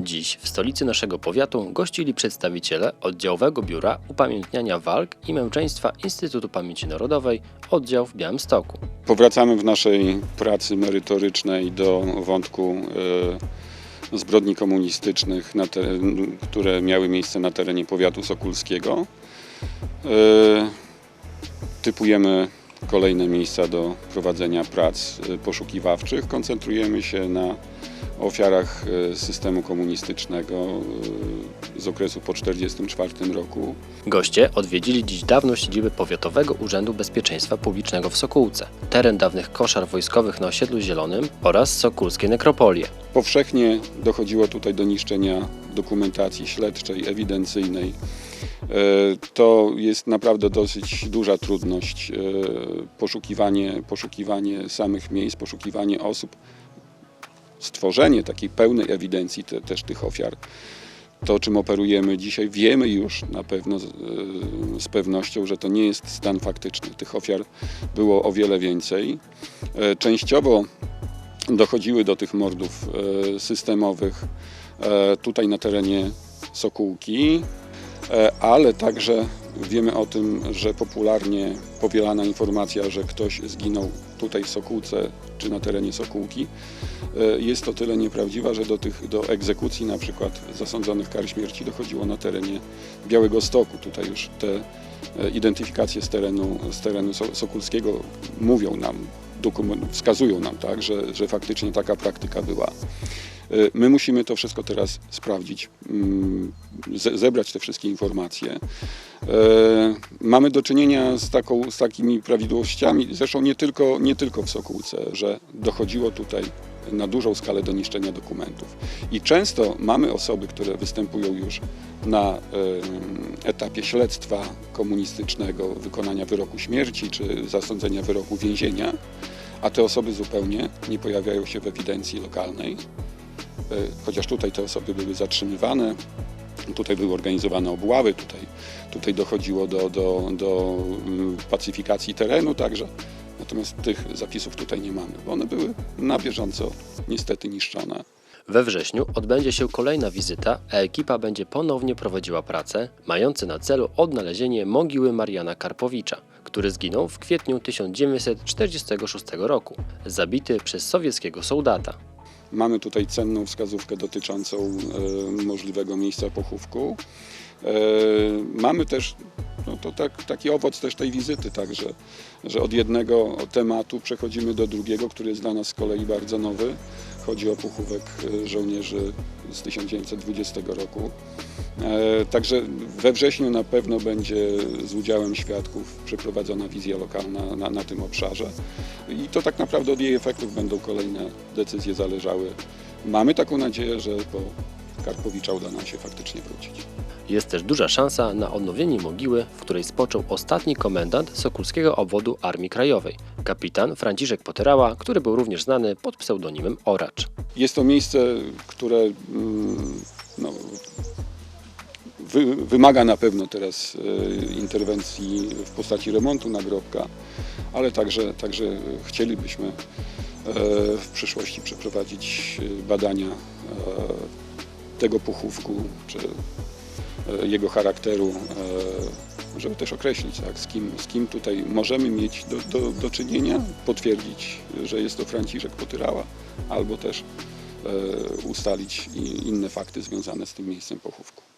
Dziś w stolicy naszego powiatu gościli przedstawiciele oddziałowego biura upamiętniania walk i męczeństwa Instytutu Pamięci Narodowej, oddział w Białymstoku. Powracamy w naszej pracy merytorycznej do wątku e, zbrodni komunistycznych, które miały miejsce na terenie powiatu sokulskiego. E, typujemy kolejne miejsca do prowadzenia prac e, poszukiwawczych. Koncentrujemy się na ofiarach e, systemu komunistycznego e, z okresu po 1944 roku. Goście odwiedzili dziś dawną siedzibę Powiatowego Urzędu Bezpieczeństwa Publicznego w Sokółce, teren dawnych koszar wojskowych na osiedlu Zielonym oraz Sokólskie Nekropolie. Powszechnie dochodziło tutaj do niszczenia dokumentacji śledczej, ewidencyjnej. E, To jest naprawdę dosyć duża trudność. e, Poszukiwanie, poszukiwanie samych miejsc, poszukiwanie osób, stworzenie takiej pełnej ewidencji te, też tych ofiar. To, czym operujemy dzisiaj, wiemy już na pewno z, e, pewnością, że to nie jest stan faktyczny. Tych ofiar było o wiele więcej. Częściowo dochodziły do tych mordów systemowych tutaj na terenie Sokółki, ale także wiemy o tym, że popularnie powielana informacja, że ktoś zginął tutaj w Sokółce czy na terenie Sokółki e, jest to tyle nieprawdziwa, że do tych do egzekucji na przykład zasądzonych kar śmierci dochodziło na terenie Białego Stoku. Tutaj już te e, identyfikacje z terenu, z terenu So- Sokólskiego mówią nam, wskazują nam, tak, że, że faktycznie taka praktyka była. Y, My musimy to wszystko teraz sprawdzić, mm, ze- zebrać te wszystkie informacje. E, Mamy do czynienia z, taką, z takimi prawidłowościami, zresztą nie tylko, nie tylko w Sokółce, że dochodziło tutaj na dużą skalę do niszczenia dokumentów. I często mamy osoby, które występują już na em, etapie śledztwa komunistycznego, wykonania wyroku śmierci czy zasądzenia wyroku więzienia, a te osoby zupełnie nie pojawiają się w ewidencji lokalnej. E, Chociaż tutaj te osoby były zatrzymywane, tutaj były organizowane obławy, tutaj, tutaj dochodziło do, do, do mm, pacyfikacji terenu także. Natomiast tych zapisów tutaj nie mamy, bo one były na bieżąco niestety niszczone. We wrześniu odbędzie się kolejna wizyta, a ekipa będzie ponownie prowadziła prace mające na celu odnalezienie mogiły Mariana Karpowicza, który zginął w kwietniu 1946 roku, zabity przez sowieckiego soldata. Mamy tutaj cenną wskazówkę dotyczącą e, możliwego miejsca pochówku. E, mamy też, no to tak, taki owoc też tej wizyty, także, że od jednego tematu przechodzimy do drugiego, który jest dla nas z kolei bardzo nowy. Chodzi o pochówek e, żołnierzy z 1920 roku. Także we wrześniu na pewno będzie z udziałem świadków przeprowadzona wizja lokalna na, na tym obszarze. I to tak naprawdę od jej efektów będą kolejne decyzje zależały. Mamy taką nadzieję, że po Karpowicza uda nam się faktycznie wrócić. Jest też duża szansa na odnowienie mogiły, w której spoczął ostatni komendant Sokulskiego Obwodu Armii Krajowej, kapitan Franciszek Poterała, który był również znany pod pseudonimem Oracz. Jest to miejsce, które mm, no, wy, wymaga na pewno teraz e, interwencji w postaci remontu nagrobka, ale także, także chcielibyśmy e, w przyszłości przeprowadzić e, badania tego pochówku, czy jego charakteru, żeby też określić, tak, z, kim, z kim tutaj możemy mieć do, do, do czynienia, potwierdzić, że jest to Franciszek Potyrała, albo też ustalić inne fakty związane z tym miejscem pochówku.